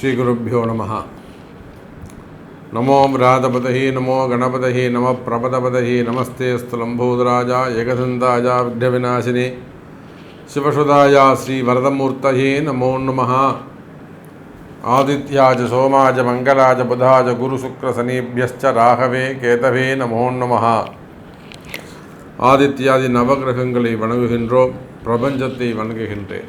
ஸ்ரீகுருப்போ நம நமோ விராதபதஹி நமோ கணபதஹி நம பிரபதபதஹி நமஸ்தே ஸ்துலம்போதராஜா ஏகசந்தாயா விக்னவிநாசினி சிவசுதாயா ஸ்ரீ வரதமூர்த்தயே நமோ நம ஆதித்யாஜ சோமாஜ மங்களாஜ புதாஜ குருசுக்ரசனீபியశ్చ ராகவே கேதவே நமோ நம ஆதித்யாதி நவகிரகங்களை வணங்குகின்றோம் பிரபஞ்சத்தை வணங்குகின்றேன்.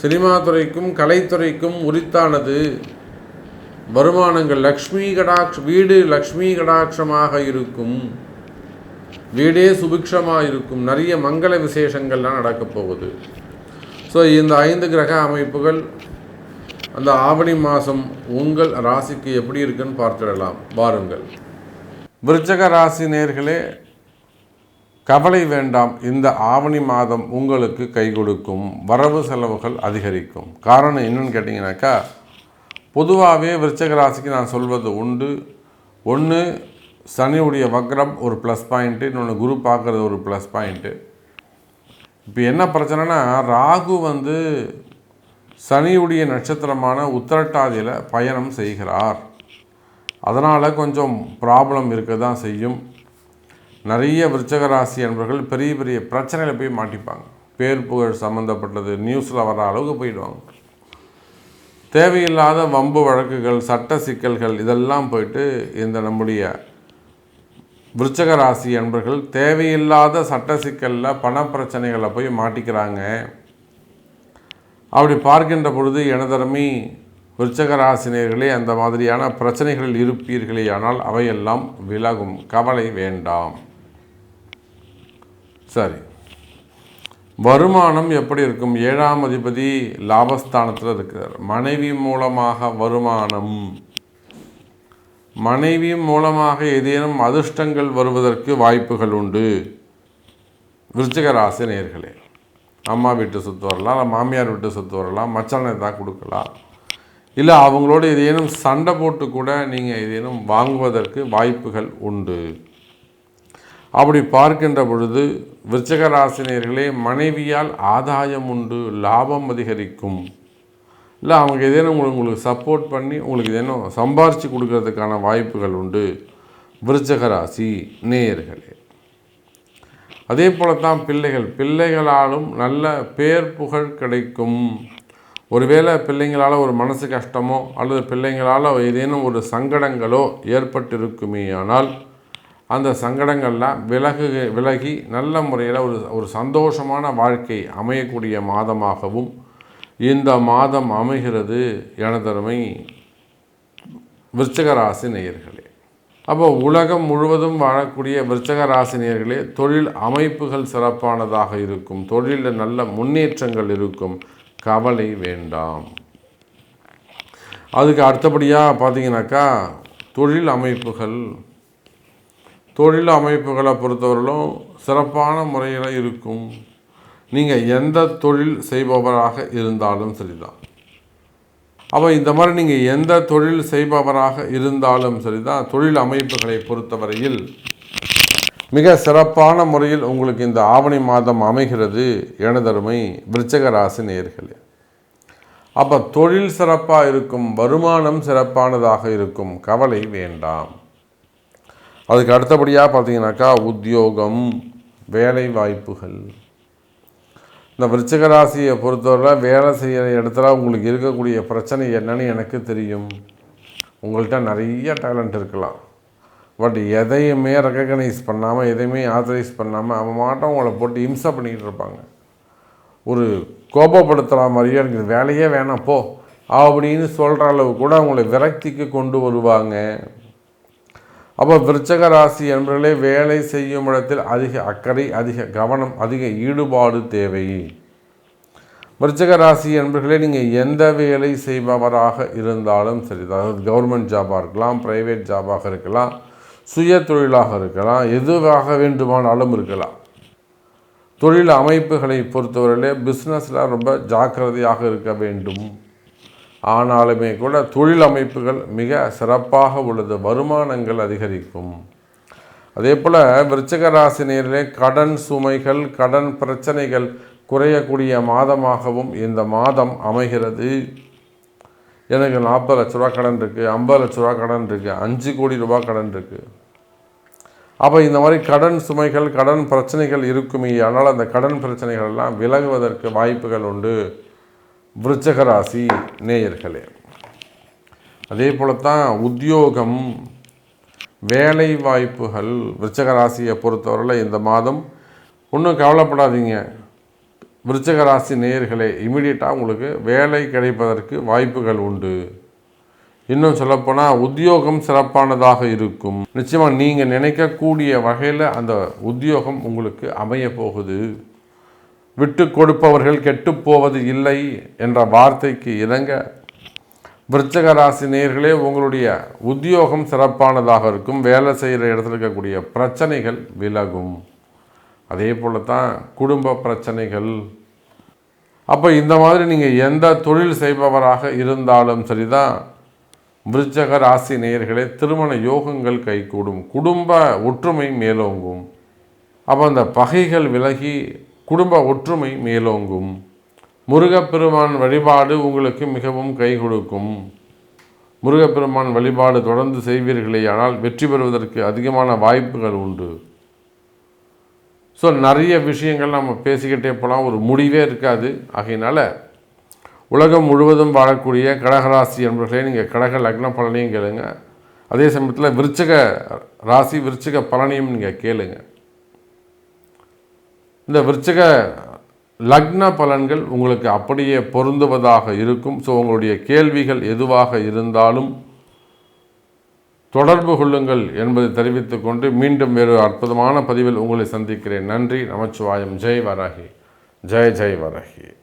சினிமா துறைக்கும் கலைத்துறைக்கும் உரித்தானது வருமானங்கள் லக்ஷ்மி கடாட்ச வீடு லக்ஷ்மி கடாட்சமாக இருக்கும். வீடே சுபிக்ஷமாக இருக்கும். நிறைய மங்கள விசேஷங்கள்லாம் நடக்கப் போகுது. ஸோ இந்த ஐந்து கிரக அமைப்புகள் அந்த ஆவணி மாதம் உங்கள் ராசிக்கு எப்படி இருக்குன்னு பார்த்துடலாம். வாருங்கள் விருச்சக ராசி நேர்களே கவலை வேண்டாம் இந்த ஆவணி மாதம் உங்களுக்கு கை கொடுக்கும் வரவு செலவுகள் அதிகரிக்கும். காரணம் என்னன்னு கேட்டிங்கனாக்கா பொதுவாகவே விருச்சக ராசிக்கு நான் சொல்வது உண்டு. ஒன்று சனியுடைய வக்ரம் ஒரு ப்ளஸ் பாயிண்ட்டு இன்னொன்று குரு பார்க்குறது ஒரு ப்ளஸ் பாயிண்ட்டு இப்போ என்ன பிரச்சனைனா ராகு வந்து சனியுடைய நட்சத்திரமான உத்திரட்டாதியில் பயணம் செய்கிறார். அதனால் கொஞ்சம் ப்ராப்ளம் இருக்க தான் செய்யும். நிறைய விருச்சக ராசி அன்பர்கள் பெரிய பெரிய பிரச்சனைகளை போய் மாட்டிப்பாங்க. பேர் புகழ் சம்மந்தப்பட்டது நியூஸில் வர அளவுக்கு போயிடுவாங்க. தேவையில்லாத வம்பு வழக்குகள் சட்ட சிக்கல்கள் இதெல்லாம் போயிட்டு இந்த நம்முடைய விருச்சக ராசி அன்பர்கள் தேவையில்லாத சட்ட சிக்கலில் பண பிரச்சனைகளை போய் மாட்டிக்கிறாங்க. அப்படி பார்க்கின்ற பொழுது எனதரமி விருச்சக ராசினியர்களே அந்த மாதிரியான பிரச்சனைகளில் இருப்பீர்களே ஆனால் அவையெல்லாம் விலகும். கவலை வேண்டாம். சரி. வருமானம் எப்படி இருக்கும்? ஏழாம் அதிபதி லாபஸ்தானத்தில் இருக்கிறார். மனைவி மூலமாக வருமானம். மனைவி மூலமாக ஏதேனும் அதிர்ஷ்டங்கள் வருவதற்கு வாய்ப்புகள் உண்டு. விருச்சிக ராசி நேர்களே அம்மா வீட்டு சொத்து வரலாம் இல்லை மாமியார் வீட்டு சொத்து வரலாம் மச்சானை தான் கொடுக்கலாம். இல்லை அவங்களோட ஏதேனும் சண்டை போட்டு கூட நீங்கள் ஏதேனும் வாங்குவதற்கு வாய்ப்புகள் உண்டு. அப்படி பார்க்கின்ற பொழுது விருச்சக ராசினியர்களே மனைவியால் ஆதாயம் உண்டு லாபம் அதிகரிக்கும். இல்லை அவங்க ஏதேனும் உங்களுக்கு உங்களுக்கு சப்போர்ட் பண்ணி உங்களுக்கு ஏதேனும் சம்பாரித்து கொடுக்கறதுக்கான வாய்ப்புகள் உண்டு. விருச்சக ராசி நேயர்களே. அதே போல தான் பிள்ளைகள். பிள்ளைகளாலும் நல்ல பேர் புகழ் கிடைக்கும். ஒருவேளை பிள்ளைங்களால் ஒரு மனசு கஷ்டமோ அல்லது பிள்ளைங்களால் ஏதேனும் ஒரு சங்கடங்களோ ஏற்பட்டிருக்குமே ஆனால் அந்த சங்கடங்கள்லாம் விலகு விலகி நல்ல முறையில் ஒரு ஒரு சந்தோஷமான வாழ்க்கை அமையக்கூடிய மாதமாகவும் இந்த மாதம் அமைகிறது எனதருமை விருச்சகராசி நேயர்களே. அப்போ உலகம் முழுவதும் வாழக்கூடிய விருச்சக நேயர்களே தொழில் அமைப்புகள் சிறப்பானதாக இருக்கும் தொழிலில் நல்ல முன்னேற்றங்கள் இருக்கும் கவலை வேண்டாம். அதுக்கு அடுத்தபடியாக பார்த்தீங்கன்னாக்கா தொழில் அமைப்புகள் தொழில் அமைப்புகளை பொறுத்தவரையிலும் சிறப்பான முறையில் இருக்கும். நீங்கள் எந்த தொழில் செய்பவராக இருந்தாலும் சரிதான். அப்போ இந்த மாதிரி நீங்கள் எந்த தொழில் செய்பவராக இருந்தாலும் சரிதான். தொழில் அமைப்புகளை பொறுத்தவரையில் மிக சிறப்பான முறையில் உங்களுக்கு இந்த ஆவணி மாதம் அமைகிறது எனதருமை விருச்சக ராசி நேர்களே அப்போ தொழில் சிறப்பாக இருக்கும் வருமானம் சிறப்பானதாக இருக்கும் கவலை வேண்டாம். அதுக்கு அடுத்தபடியாக பார்த்தீங்கன்னாக்கா உத்தியோகம் வேலை வாய்ப்புகள் இந்த விருச்சிக ராசியை பொறுத்தவரை வேலை செய்கிற இடத்துல உங்களுக்கு இருக்கக்கூடிய பிரச்சனை என்னன்னு எனக்கு தெரியும். உங்கள்கிட்ட நிறைய டேலண்ட் இருக்கலாம். பட் எதையுமே ரெக்கக்னைஸ் பண்ணாமல் எதையுமே ஆத்தரைஸ் பண்ணாமல் அவன் மாட்டம் உங்களை போட்டு இம்சை பண்ணிக்கிட்டு இருப்பாங்க. ஒரு கோபப்படுத்துகிற மாதிரியே எனக்கு வேலையே வேணாம் போ. அப்படின்னு சொல்கிற அளவு கூட அவங்களை விரக்திக்கு கொண்டு வருவாங்க. அப்போ விருச்சக ராசி என்பவர்களே வேலை செய்யும் இடத்தில் அதிக அக்கறை அதிக கவனம் அதிக ஈடுபாடு தேவை. விருச்சக ராசி என்பர்களே நீங்கள் எந்த வேலை செய்பவராக இருந்தாலும் சரி அதாவது கவர்மெண்ட் ஜாபாக இருக்கலாம் ப்ரைவேட் ஜாபாக இருக்கலாம் சுய தொழிலாக இருக்கலாம் எதுவாக வேண்டுமானாலும் இருக்கலாம். தொழில் அமைப்புகளை பொறுத்தவரையிலே பிஸ்னஸில் ரொம்ப ஜாக்கிரதையாக இருக்க வேண்டும். ஆனாலுமே கூட தொழில் அமைப்புகள் மிக சிறப்பாக உள்ளது. வருமானங்கள் அதிகரிக்கும். அதே போல் விருச்சக ராசினியர்களே கடன் சுமைகள் கடன் பிரச்சனைகள் குறையக்கூடிய மாதமாகவும் இந்த மாதம் அமைகிறது. எனக்கு நாற்பது லட்ச ரூபா கடன் இருக்குது ஐம்பது லட்ச ரூபா கடன் இருக்குது அஞ்சு கோடி ரூபா கடன் இருக்குது அப்போ இந்த மாதிரி கடன் சுமைகள் கடன் பிரச்சனைகள் இருக்குமே ஆனால் அந்த கடன் பிரச்சனைகள் எல்லாம் விலகுவதற்கு வாய்ப்புகள் உண்டு. விருச்சகராசி நேயர்களே அதே போலத்தான் உத்தியோகம் வேலை வாய்ப்புகள் விருச்சகராசியை பொறுத்தவரையில் இந்த மாதம் ஒன்றும் கவலைப்படாதீங்க. விருச்சகராசி நேயர்களே இமீடியட்டாக உங்களுக்கு வேலை கிடைப்பதற்கு வாய்ப்புகள் உண்டு. இன்னும் சொல்லப்போனால் உத்தியோகம் சிறப்பானதாக இருக்கும். நிச்சயமாக நீங்கள் நினைக்கக்கூடிய வகையில் அந்த உத்தியோகம் உங்களுக்கு அமைய போகுது விட்டு கொடுப்பவர்கள் கெட்டுப்போவது இல்லை என்ற வார்த்தைக்கு இணங்க விருச்சக ராசி நேர்களே உங்களுடைய உத்தியோகம் சிறப்பானதாக இருக்கும். வேலை செய்கிற இடத்துல இருக்கக்கூடிய பிரச்சனைகள் விலகும். அதே போல தான் குடும்ப பிரச்சனைகள். அப்போ இந்த மாதிரி நீங்கள் எந்த தொழில் செய்பவராக இருந்தாலும் சரிதான் விருச்சக ராசி நேயர்களே திருமண யோகங்கள் கைகூடும். குடும்ப ஒற்றுமை மேலோங்கும். அப்போ அந்த பகைகள் விலகி குடும்ப ஒற்றுமை மேலோங்கும். முருகப்பெருமான் வழிபாடு உங்களுக்கு மிகவும் கை கொடுக்கும். முருகப்பெருமான் வழிபாடு தொடர்ந்து செய்வீர்களே ஆனால் வெற்றி பெறுவதற்கு அதிகமான வாய்ப்புகள் உண்டு. ஸோ நிறைய விஷயங்கள் நம்ம பேசிக்கிட்டே போகலாம் ஒரு முடிவே இருக்காது. ஆகையினால உலகம் முழுவதும் வாழக்கூடிய கடகராசி என்பர்களே நீங்கள் கடக லக்ன பலனையும் கேளுங்க. அதே சமயத்தில் விருச்சக ராசி விருச்சக பலனையும் நீங்கள் கேளுங்கள் இந்த விருச்சக லக்ன பலன்கள் உங்களுக்கு அப்படியே பொருந்துவதாக இருக்கும். ஸோ உங்களுடைய கேள்விகள் எதுவாக இருந்தாலும் தொடர்பு கொள்ளுங்கள் என்பதை தெரிவித்துக்கொண்டு மீண்டும் வேறு அற்புதமான பதிவில் உங்களை சந்திக்கிறேன். நன்றி. நமச்சிவாயம். ஜெய் வரகி. ஜெய் ஜெய் வரகி.